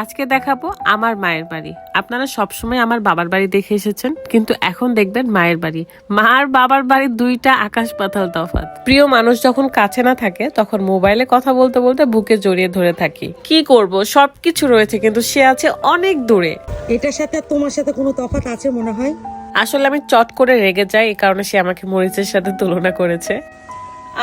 আজকে দেখাবো আমার মায়ের বাড়ি। আপনারা সবসময় আমার বাবার বাড়ি দেখে এসেছেন কিন্তু এখন দেখবেন মায়ের বাড়ি। মা আর বাবার বাড়ির দুইটা আকাশ পাতাল তফাৎ। প্রিয় মানুষ যখন কাছে না থাকে তখন মোবাইলে কথা বলতে বলতে বুকে জড়িয়ে ধরে থাকি। কি করব? সবকিছু রয়েছে কিন্তু সে আছে অনেক দূরে। এটার সাথে তোমার সাথে কোনো তফাৎ আছে মনে হয়? আসলে আমি চট করে রেগে যাই এই কারণে সে আমাকে মরিচের সাথে তুলনা করেছে।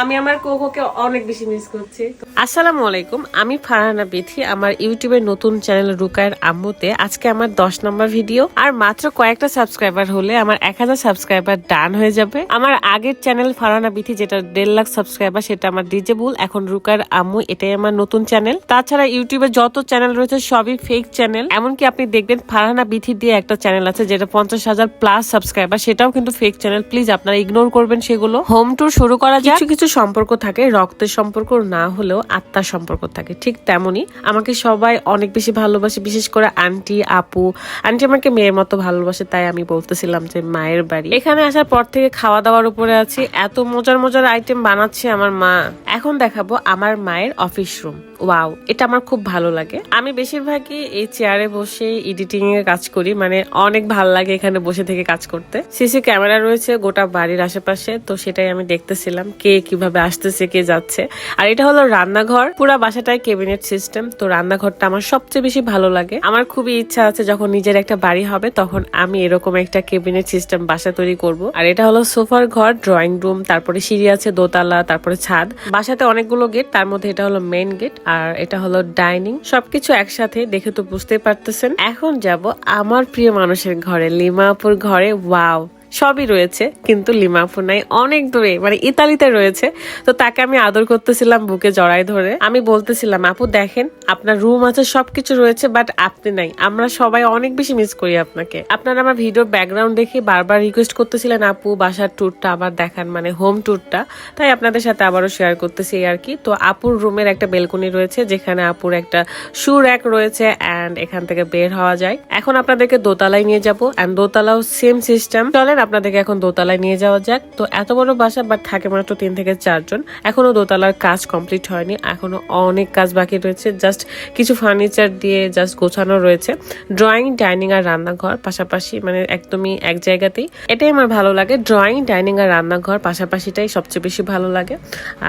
আমি আমার কোকোকে অনেক বেশি মিস করছি। আসসালামু আলাইকুম, আমি ফারহানা বিথি, আমার ইউটিউবের নতুন চ্যানেল রুকায়ের আম্মুতে। আজকে আমার দশ নম্বর ভিডিও আর মাত্র কয়েকটা সাবস্ক্রাইবার হলে আমার এক হাজার সাবস্ক্রাইবার ডান হয়ে যাবে। আমার আগের চ্যানেল ফারহানা বিথি, যেটা দেড় লাখ সাবস্ক্রাইবার সেটা আমার ডিজেবুল। এখন রুকায়ের আম্মু, এটাই আমার নতুন চ্যানেল তাছাড়া ইউটিউবে যত চ্যানেল রয়েছে, সবই ফেক চ্যানেল এমনকি আপনি দেখবেন ফারহানা বিথি দিয়ে একটা চ্যানেল আছে, যেটা পঞ্চাশ হাজার প্লাস সাবস্ক্রাইবার সেটাও কিন্তু ফেক চ্যানেল প্লিজ আপনারা ইগনোর করবেন সেগুলো। হোম ট্যুর শুরু করা যায় কিছু কিছু সম্পর্ক থাকে, রক্তের সম্পর্ক না হলেও আত্মার সম্পর্ক থাকে, ঠিক তেমনই আমাকে সবাই অনেক বেশি ভালোবাসে, বিশেষ করে আন্টি, আপু। আন্টি আমাকে মেয়ের মতো ভালোবাসে, তাই আমি বলতেছিলাম যে মায়ের বাড়ি। এখানে আসার পর থেকে খাওয়া দাওয়ার উপরে আছি, এত মজার মজার আইটেম বানাচ্ছে আমার মা। এখন দেখাবো আমার মায়ের অফিস রুম ওয়াও এটা আমার খুব ভালো লাগে। আমি বেশিরভাগই এই চেয়ারে বসে এডিটিং এর কাজ করি মানে অনেক ভালো লাগে এখানে বসে থেকে কাজ করতে। সিসি ক্যামেরা রয়েছে গোটা বাড়ির আশেপাশে, তো সেটাই আমি দেখতেছিলাম কে কীভাবে আসতেছে, কে যাচ্ছে। আর এটা হলো রান্নাঘর, পুরা বাসাটাই কেবিনেট সিস্টেম তো রান্নাঘরটা আমার সবচেয়ে বেশি ভালো লাগে। আমার খুবই ইচ্ছা আছে যখন নিজের একটা বাড়ি হবে, তখন আমি এরকম একটা কেবিনেট সিস্টেম বাসা তৈরি করব। আর এটা হলো সোফার ঘর ড্রয়িং রুম তারপরে সিঁড়ি আছে দোতলা, তারপরে ছাদ। বাসাতে অনেকগুলো গেট তার মধ্যে এটা হলো মেইন গেট আর এটা হলো ডাইনিং সবকিছু একসাথে দেখে তো বুঝতে পারতেছেন। এখন যাব আমার প্রিয় মানুষের ঘরে, লিমাপুর ঘরে। ওয়াও সবই রয়েছে, কিন্তু লিমাপু নাই অনেক দূরে মানে ইতালিতে রয়েছে। তো তাকে আমি আদর করতেছিলাম বুকে জড়াই ধরে। আমি বলতেছিলাম, আপু, দেখেন, আপনার রুম আছে, সবকিছু রয়েছে বাট আপনি নাই। আমরা সবাই অনেক বেশি মিস করি আপনাকে। আপনারা আমার ভিডিওর ব্যাকগ্রাউন্ড দেখে বারবার রিকোয়েস্ট করতেছিলেন, আপু, বাসার ট্যুরটা আবার দেখান মানে হোম ট্যুরটা তাই আপনাদের সাথে আবারও শেয়ার করতেছি আর কি। তো আপুর রুমের একটা বেলকনি রয়েছে, যেখানে আপুর একটা শু র্যাক রয়েছে অ্যান্ড এখান থেকে বের হওয়া যায়। এখন আপনাদেরকে দোতলায় নিয়ে যাব অ্যান্ড দোতলাও সেম সিস্টেম চলেন আপনাদেরকে এখন দোতলায় নিয়ে যাওয়া যাক। তো এত বড় বাসা বাট থাকে মাত্র তিন থেকে চারজন। এখনও দোতলার কাজ কমপ্লিট হয়নি, এখনও অনেক কাজ বাকি রয়েছে। জাস্ট কিছু ফার্নিচার দিয়ে জাস্ট গোছানো রয়েছে। ড্রয়িং ডাইনিং আর রান্নাঘর পাশাপাশি মানে একদমই এক জায়গাতেই। এটাই আমার ভালো লাগে। ড্রয়িং ডাইনিং আর রান্নাঘর পাশাপাশিটাই সবচেয়ে বেশি ভালো লাগে।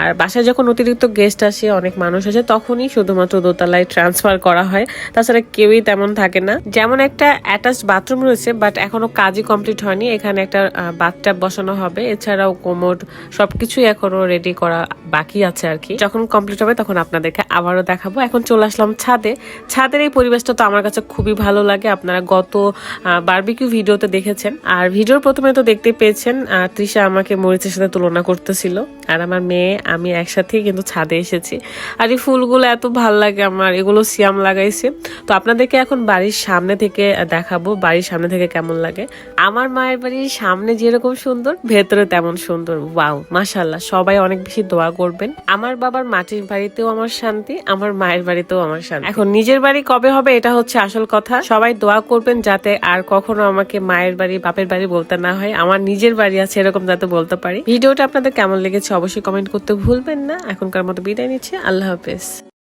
আর বাসায় যখন অতিরিক্ত গেস্ট আসে, অনেক মানুষ আসে, তখনই শুধুমাত্র দোতলায় ট্রান্সফার করা হয়। তাছাড়া কেউই তেমন থাকে না। যেমন একটা অ্যাটাচ বাথরুম রয়েছে বাট এখনও কাজই কমপ্লিট হয়নি। এখানে একটা বাথটাব বসানো হবে। এছাড়াও কোমোড সবকিছুই এখনও রেডি করা বাকি আছে আর কি। যখন কমপ্লিট হবে তখন আপনাদেরকে আবারও দেখাবো। এখন চলে আসলাম ছাদে। ছাদের এই পরিবেশটা তো আমার কাছে খুবই ভালো লাগে। আপনারা গত বারবিকিউ ভিডিওতে দেখেছেন। আর ভিডিওর প্রথমে তো দেখতে পেয়েছেন তৃষা আমাকে মরিচের সাথে তুলনা করতেছিল। আর আমার মেয়ে, আমি একসাথেই কিন্তু ছাদে এসেছি। আর এই ফুলগুলো এত ভালো লাগে আমার, এগুলো সিয়াম লাগাইছে। তো আপনাদেরকে এখন বাড়ির সামনে থেকে দেখাবো বাড়ির সামনে থেকে কেমন লাগে। আমার মায়ের বাড়ির সামনে যেরকম সুন্দর, ভেতরে তেমন সুন্দর। ওয়াও মাশাল্লাহ সবাই অনেক বেশি দোয়া করবেন। আমার বাবার মাটির বাড়িতেও আমার শান্তি, আমার মায়ের বাড়িতেও আমার শান্তি। এখন নিজের বাড়ি কবে হবে এটা হচ্ছে আসল কথা। সবাই দোয়া করবেন যাতে আর কখনো আমাকে মায়ের বাড়ি, বাপের বাড়ি বলতে না হয়। আমার নিজের বাড়ি আছে এরকম যাতে বলতে পারি। ভিডিওটা আপনাদের কেমন লেগেছে অবশ্যই কমেন্ট করতে ভুলবেন না। এখনকার মতো বিদায় নিচ্ছে। আল্লাহ হাফেজ।